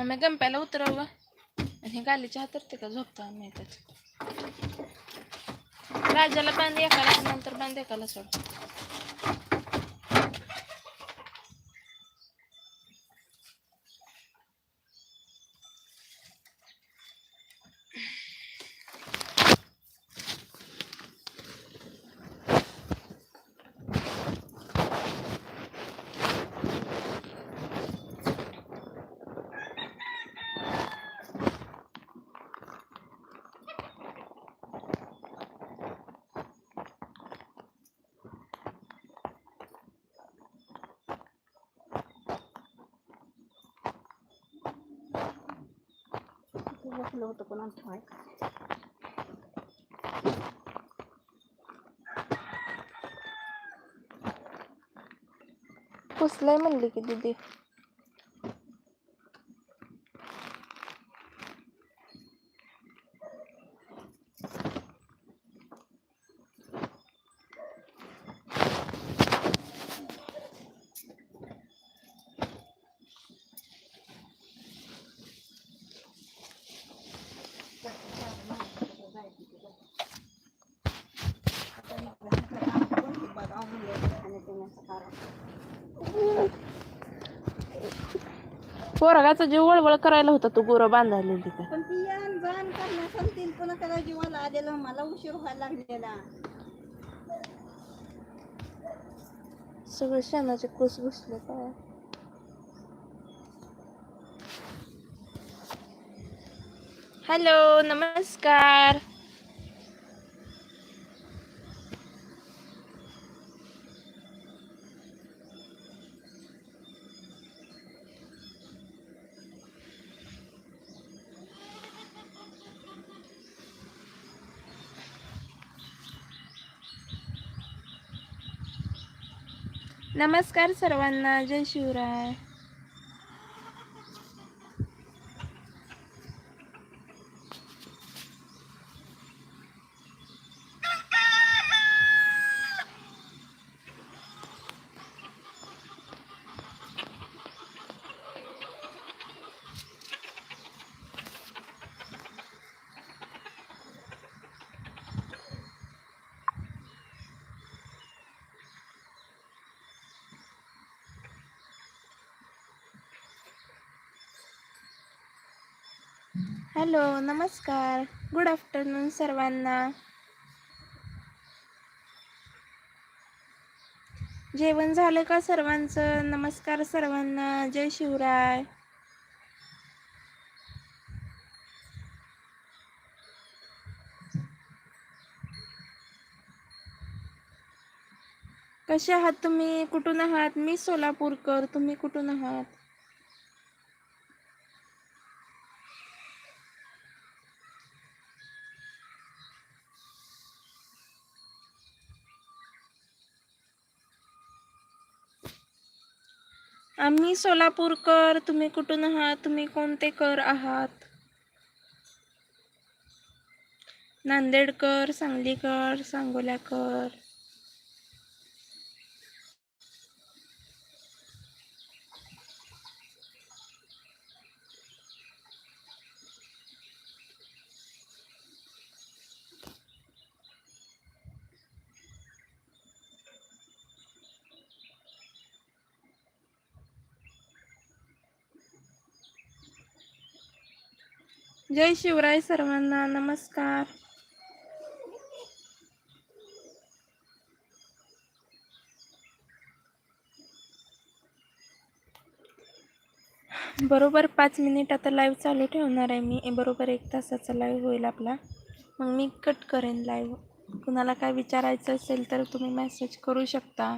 मग गंप्याला उतरव आणि आणि गालीच्या हातात ते का झोपतो आम्ही त्याच राजाला बांध एकाला नंतर बांध एकाला सोड. बसलं होतं पण आमचं आमच्या पुसलंय म्हणली की दीदी. पोरगाचा जीव वळवळ करायला होता तू गुरं बांधायला तिथे पण ती यान जाण करण्यासाठी पुन्हा त्याला जीवाला आलेला मला उशीर व्हायला लागलेला. सगळे शेणाचे कुस बसले काय हॅलो नमस्कार. नमस्कार सर्वांना जय शिवराय. हॅलो नमस्कार. गुड आफ्टरनून सर्वांना. जेवण झालं का सर्वांचं? नमस्कार सर्वांना. जय शिवराय. कसे आहात तुम्ही? कुठून आहात? मी सोलापूरकर. तुम्ही कुठून आहात? आम्ही सोलापूरकर तुम्ही कुठून आहात? तुम्ही कोणते कर आहात? नांदेडकर सांगलीकर सांगोल्याकर. जय शिवराय सर्वांना नमस्कार. बरोबर पाच मिनिट आता लाईव्ह चालू ठेवणार आहे मी. बरोबर एक तासाचा लाईव्ह होईल आपला. मग मी कट करेन लाईव्ह कुणाला काय विचारायचं असेल तर तुम्ही मेसेज करू शकता.